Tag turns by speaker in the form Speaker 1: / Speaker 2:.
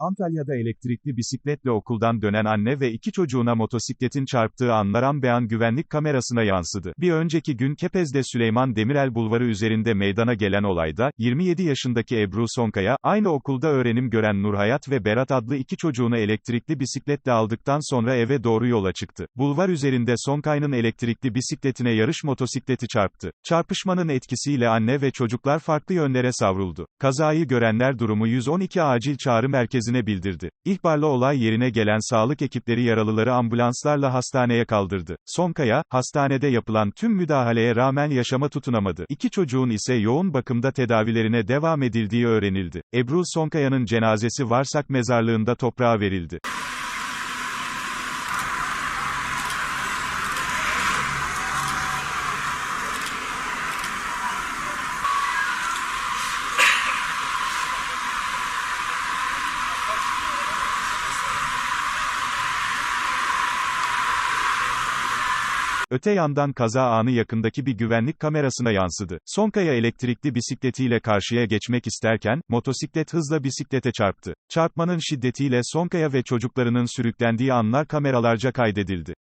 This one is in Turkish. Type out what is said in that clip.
Speaker 1: Antalya'da elektrikli bisikletle okuldan dönen anne ve iki çocuğuna motosikletin çarptığı anlar an be an güvenlik kamerasına yansıdı. Bir önceki gün Kepez'de Süleyman Demirel Bulvarı üzerinde meydana gelen olayda, 27 yaşındaki Ebru Sonkaya, aynı okulda öğrenim gören Nurhayat ve Berat adlı iki çocuğunu elektrikli bisikletle aldıktan sonra eve doğru yola çıktı. Bulvar üzerinde Sonkay'ın elektrikli bisikletine yarış motosikleti çarptı. Çarpışmanın etkisiyle anne ve çocuklar farklı yönlere savruldu. Kazayı görenler durumu 112 acil çağrı merkezine bildirdi. İhbarla olay yerine gelen sağlık ekipleri yaralıları ambulanslarla hastaneye kaldırdı. Sonkaya, hastanede yapılan tüm müdahaleye rağmen yaşama tutunamadı. İki çocuğun ise yoğun bakımda tedavilerine devam edildiği öğrenildi. Ebru Sonkaya'nın cenazesi Varsak mezarlığında toprağa verildi. Öte yandan kaza anı yakındaki bir güvenlik kamerasına yansıdı. Sonkaya elektrikli bisikletiyle karşıya geçmek isterken, motosiklet hızla bisiklete çarptı. Çarpmanın şiddetiyle Sonkaya ve çocuklarının sürüklendiği anlar kameralarca kaydedildi.